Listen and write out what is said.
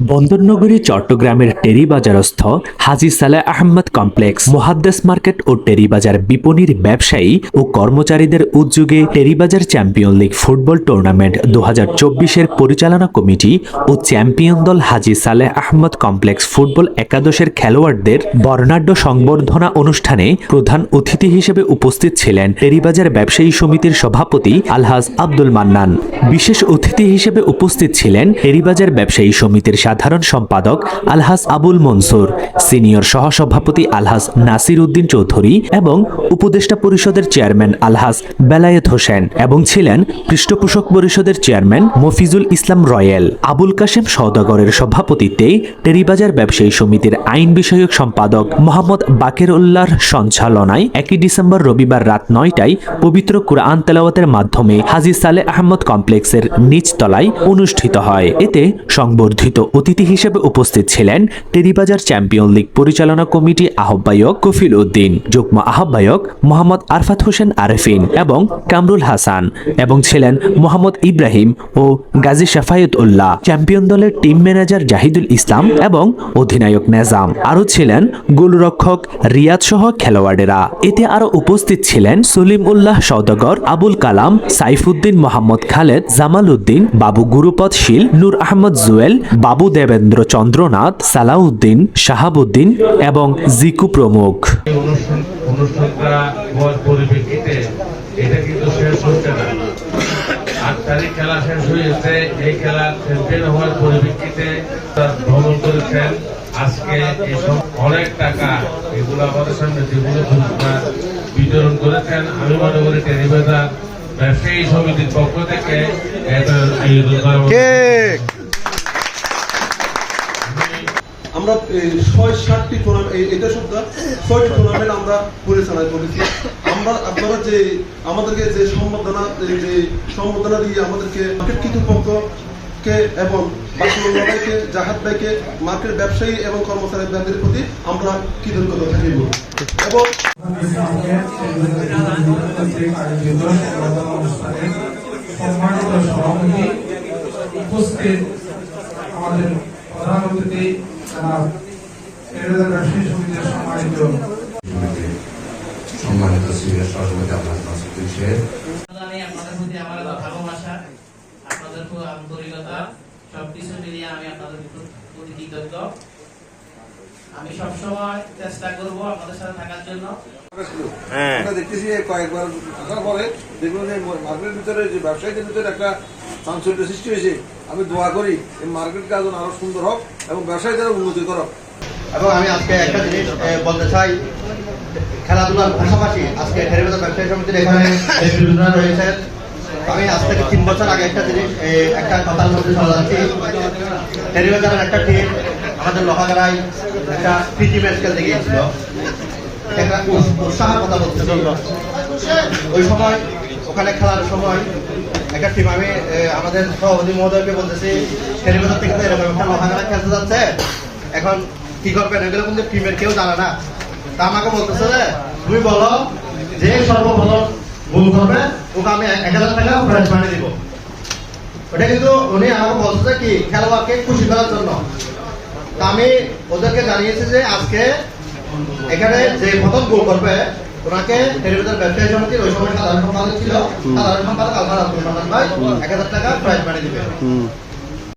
বন্দরনগরী চট্টগ্রামের টেরিবাজারস্থ Haji Saleh Ahmad complex, Mohaddes market ও টেরিবাজার বিপণীর ব্যবসায়ী ও কর্মচারীদের উদ্যোগে Teribazar champion league football tournament দু হাজার পরিচালনা কমিটি ও চ্যাম্পিয়ন দল হাজি সালেহ আহমদ কমপ্লেক্স ফুটবল একাদশের খেলোয়াড়দের বর্ণাঢ্য সংবর্ধনা অনুষ্ঠানে প্রধান অতিথি হিসেবে উপস্থিত ছিলেন টেরিবাজার ব্যবসায়ী সমিতির সভাপতি আলহাজ আব্দুল মান্নান। বিশেষ অতিথি হিসেবে উপস্থিত ছিলেন টেরিবাজার ব্যবসায়ী সমিতির সাধারণ সম্পাদক আলহাজ আবুল মনসুর, সিনিয়র সহসভাপতি আলহাস নাসির উদ্দিন চৌধুরী এবং উপদেষ্টা পরিষদের চেয়ারম্যান আলহাস বেলায়েত হোসেন এবং ছিলেন পৃষ্ঠপোষক পরিষদের চেয়ারম্যান মফিজুল ইসলাম রয়েল। আবুল কাশেম সওদাগরের সভাপতিত্বে টেরিবাজার ব্যবসায়ী সমিতির আইন বিষয়ক সম্পাদক মোহাম্মদ বাকের উল্লাহর সঞ্চালনায় একই ডিসেম্বর রবিবার রাত নয়টায় পবিত্র কুরআন তেলাওয়াতের মাধ্যমে হাজি সালে আহমদ কমপ্লেক্সের নিচতলায় অনুষ্ঠিত হয়। এতে সংবর্ধিত অতিথি হিসেবে উপস্থিত ছিলেন টেরিবাজার চ্যাম্পিয়ন লিগ পরিচালনা কমিটি আহ্বায়ক কফিল উদ্দিন, যুগ্ম আহ্বায়ক মোহাম্মদ আরফাত হোসেন আরেফিন এবং কামরুল হাসান এবং ছিলেন মোহাম্মদ ইব্রাহিম ও গাজী শাফায়ত উল্লাহ, চ্যাম্পিয়ন দলের টিম ম্যানেজার জাহিদুল ইসলাম এবং অধিনায়ক নেজাম। আরও ছিলেন গোলরক্ষক রিয়াদ সহ খেলোয়াড়েরা। এতে আরও উপস্থিত ছিলেন সলিম উল্লাহ সওদাগর, আবুল কালাম, সাইফুদ্দিন মোহাম্মদ খালেদ, জামাল উদ্দিন, বাবু গুরুপদ শীল নূর আহমদ জুয়েল, বাবু দেবেন্দ্র চন্দ্রনাথ, সালাউদ্দিন শাহাবুদ্দিন এবং জিকু প্রমুখ। আজকে অনেক টাকা এগুলো আমাদের সামনে যেগুলো বিতরণ করেছেন। আমি মনে করি টেলিভিশন ব্যবসায়ী সমিতির পক্ষ থেকে। আমরা ছয় সাতটি টুর্নামেন্ট এটা শুধু ছয়টি টুর্নামেন্ট আমরা পরিচালনা করেছি আমরা আপনারা যে আমাদেরকে যে সম্বর্ধনা যে সম্বর্ধনা দিয়ে আমাদেরকে মার্কেট কর্তৃপক্ষকে এবং বাসুল্লাহ ভাইকে জাহাদ ভাইকে মার্কেট ব্যবসায়ী এবং কর্মচারী প্রতি আমরা কৃতজ্ঞতা থাকিব? এবং সম্মানিত সভাপতি উপস্থিত আমাদের প্রধান অতিথি ব্যবসায়ী সমিতির সম্মানিত সম্মানিত সিনিয়র সভাপতি আপনার নাসিরুদ্দিন শেখ জানি আপনাদের প্রতি আমার একটা ভালোবাসা আপনাদের খুব আন্তরিকতা সবকিছু মিলিয়ে আমি আপনাদের প্রতি কৃতজ্ঞ। আমি সবসময় চেষ্টা করব আপনাদের সাথে থাকার জন্য। আমরা দেখতেছি কয়েকবার আসার পরে দেখুন যে মার্কেটের ভিতরে যে ব্যবসায়ীদের ভিতরে একটা চাঞ্চল্য সৃষ্টি হয়েছে। আমি দোয়া করি এই মার্কেটটা যেন আরও সুন্দর হোক এবং ব্যবসায়ীদের উন্নতি করক। এবং আমি আজকে একটা জিনিস বলতে চাই। খেলাধুলার পাশাপাশি আজকে ব্যবসায়ী সমিতির এখানে আমি আজ থেকে তিন বছর আগে একটা জিনিস একটা কথার মধ্যে চলে যাচ্ছি। টেরিবাজারের একটা টিম আমাদের লোহাগাড়ায় একটা প্রীতি ম্যাচ খেলতে গিয়েছিল। একটা উৎস- উৎসাহের কথা বলতে ওই সময়, ওখানে খেলার সময় একটা টিম আমি আমাদের সভাপতি মহোদয়কে বলতেছি টেরিবাজার থেকে তো এরকম একটা লোহাগাড়া খেলতে যাচ্ছে। এখন কি করবেন? এগুলো কিন্তু টিমের কেউ জানে না। তা আমাকে বলতেছে যে, তুমি বলো যে সর্বপ্রথম গোল করবে ওকে আমি এক হাজার টাকা প্রাইজ মানি দিব। ওটা কিন্তু উনি আমাকে বলতেছে কি খেলোয়াড়কে খুশি করার জন্য। তা আমি ওদেরকে জানিয়েছি যে আজকে এখানে যে প্রথম গোল করবে ওনাকে টেলিভিশন ব্যবসায়ী সমিতির ওই সময় সাধারণ সম্পাদক ছিল। সাধারণ সম্পাদক আলমার আব্দুল রহমান ভাই এক হাজার টাকা প্রাইজ মানি দিবে।